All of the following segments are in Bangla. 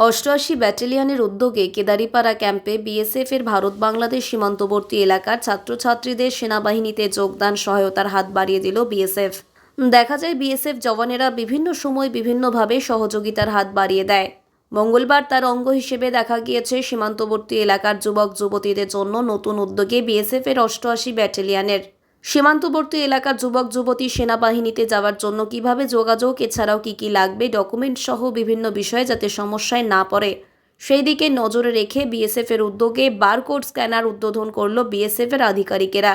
অষ্টআশি ব্যাটালিয়নের উদ্যোগে কেদারিপাড়া ক্যাম্পে বিএসএফ এর ভারত বাংলাদেশ সীমান্তবর্তী এলাকার ছাত্রছাত্রীদের সেনাবাহিনীতে যোগদান সহায়তার হাত বাড়িয়ে দিল বিএসএফ। দেখা যায় বিএসএফ জওয়ানেরা বিভিন্ন সময় বিভিন্নভাবে সহযোগিতার হাত বাড়িয়ে দেয়। মঙ্গলবার তার অঙ্গ হিসেবে দেখা গিয়েছে সীমান্তবর্তী এলাকার যুবক যুবতীদের জন্য নতুন উদ্যোগে বিএসএফ এর অষ্টআশি ব্যাটালিয়নের। সীমান্তবর্তী এলাকার যুবক, যুবতী সেনাবাহিনীতে যাওয়ার জন্য কীভাবে যোগাযোগ, এছাড়াও কি কি লাগবে ডকুমেন্ট সহ বিভিন্ন বিষয়ে যাতে সমস্যায় না পড়ে। সেই দিকে নজরে রেখে বিএসএফ এর উদ্যোগে বারকোড স্ক্যানার উদ্বোধন করল বিএসএফ এর আধিকারিকেরা।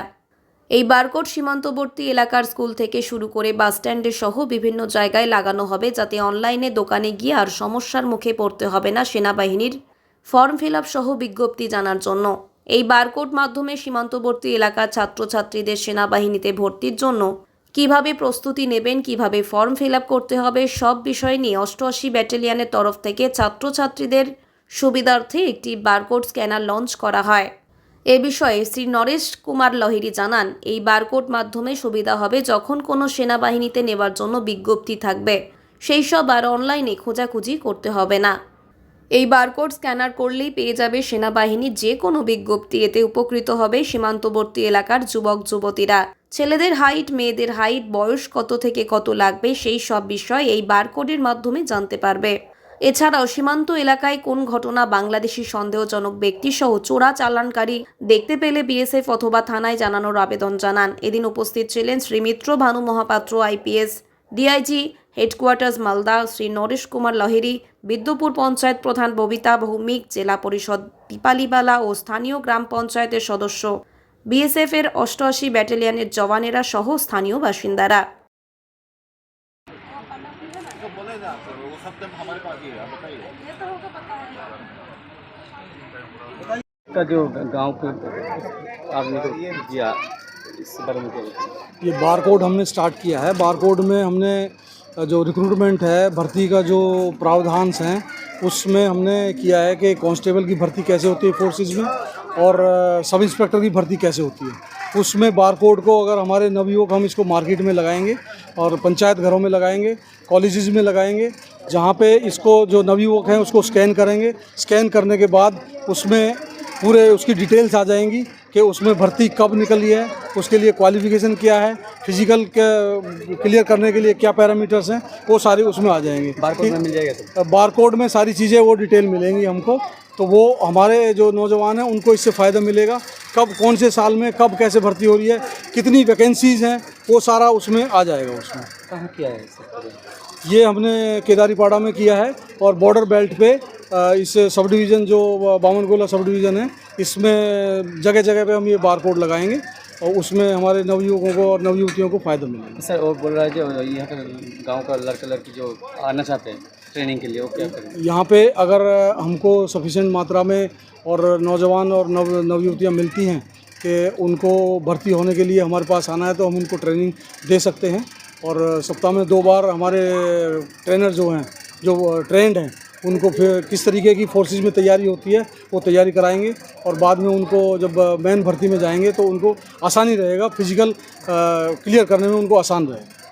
এই বারকোড সীমান্তবর্তী এলাকার স্কুল থেকে শুরু করে বাসস্ট্যান্ডে সহ বিভিন্ন জায়গায় লাগানো হবে যাতে অনলাইনে দোকানে গিয়ে আর সমস্যার মুখে পড়তে হবে না সেনাবাহিনীর। ফর্ম ফিল সহ বিজ্ঞপ্তি জানার জন্য। এই বারকোড মাধ্যমে সীমান্তবর্তী এলাকার ছাত্রছাত্রীদের সেনাবাহিনীতে ভর্তির জন্য কীভাবে প্রস্তুতি নেবেন, কীভাবে ফর্ম ফিল করতে হবে, সব বিষয় নিয়ে অষ্টআশি ব্যাটালিয়নের তরফ থেকে ছাত্রছাত্রীদের সুবিধার্থে একটি বারকোড স্ক্যানার লঞ্চ করা হয়। এ বিষয়ে শ্রী নরেশ কুমার লহিরি জানান, এই বারকোড মাধ্যমে সুবিধা হবে যখন কোনো সেনাবাহিনীতে নেবার জন্য বিজ্ঞপ্তি থাকবে। সেই সব আর অনলাইনে খোঁজাখুঁজি করতে হবে না। এই বারকোড স্ক্যানার করলেই পেয়ে যাবে সেনাবাহিনীর যে কোনো বিজ্ঞপ্তি। এতে উপকৃত হবে সীমান্তবর্তী এলাকার যুবক, যুবতীরা। ছেলেদের হাইট মেয়েদের হাইট বয়স কত থেকে কত লাগবে সেই সব বিষয় এই বারকোডের মাধ্যমে জানতে পারবে। এছাড়াও সীমান্ত এলাকায় কোন ঘটনা বাংলাদেশি সন্দেহজনক ব্যক্তি সহ চোরা চালানকারী দেখতে পেলে বিএসএফ অথবা থানায় জানানোর আবেদন জানান। এদিন উপস্থিত ছিলেন Shri Mitra Bhanu Mahapatra IPS DIG headquarters Malda Shri Naresh Kumar Laheri Bidyupur panchayat প্রধান ববিতা ভৌমিক জেলা পরিষদ পিপালিবালা ও স্থানীয় গ্রাম পঞ্চায়েতের সদস্য বিএসএফ এর অষ্টআশি ব্যাটালিয়নের জওয়ানেরা সহ স্থানীয় বাসিন্দারা तो बोले ना तो वो सब टाइम हमारे पास ही है आप बताइए का जो गांव के आदमी को दिया इस बारे में क्या बताएं? ये बारकोड हमने स्टार्ट किया है बारकोड में हमने जो रिक्रूटमेंट है, भर्ती का जो प्रावधान हैं, उसमें हमने किया है कि कांस्टेबल की भर्ती कैसे होती है फोर्सेज में और सब इंस्पेक्टर की भर्ती कैसे होती है। उसमें बारकोड को अगर हमारे नवयुवक हम इसको मार्केट में लगाएँगे और पंचायत घरों में लगाएँगे कॉलेजेस में लगाएँगे, जहाँ पे इसको जो नवयुवक हैं उसको स्कैन करेंगे। स्कैन करने के बाद उसमें पूरे उसकी डिटेल्स आ जाएँगी कि उसमें भर्ती कब निकली है उसके लिए क्वालिफिकेशन क्या है फ़िज़िकल क्लियर करने के लिए क्या पैरामीटर्स हैं वो सारे उसमें आ जाएँगे। बारकोड में मिल जाएगा बारकोड में सारी चीज़ें वो डिटेल मिलेंगी हमको। तो वो हमारे जो नौजवान हैं उनको इससे फ़ायदा मिलेगा। कब कौन से साल में कब कैसे भर्ती हो रही है कितनी वैकेंसीज़ हैं वो सारा उसमें आ जाएगा उसमें। कहाँ किया है ये हमने केदारीपाड़ा में किया है और बॉर्डर बेल्ट पे इस सब डिवीज़न जो बामनगोला सब डिवीज़न है इसमें जगह जगह पे हम ये बार कोड लगाएँगे और उसमें हमारे नवयुवकों को और नवयुवतियों को फ़ायदा मिलेगा। सर और बोल रहा है जो यहाँ का गाँव का लड़का लड़की जो आना चाहते हैं ट्रेनिंग के लिए वो क्या करें यहाँ पे अगर हमको सफिशेंट मात्रा में और नौजवान और नव नवयुवतियाँ मिलती हैं कि उनको भर्ती होने के लिए हमारे पास आना है तो हम उनको ट्रेनिंग दे सकते हैं। और सप्ताह में दो बार हमारे ट्रेनर जो हैं जो ट्रेंड हैं उनको फिर किस तरीके की फोर्सेज में तैयारी होती है, वो तैयारी कराएँगे और बाद में उनको जब मैन भर्ती में जाएँगे तो उनको आसानी रहेगा फ़िज़िकल क्लियर करने में उनको आसान रहेगा।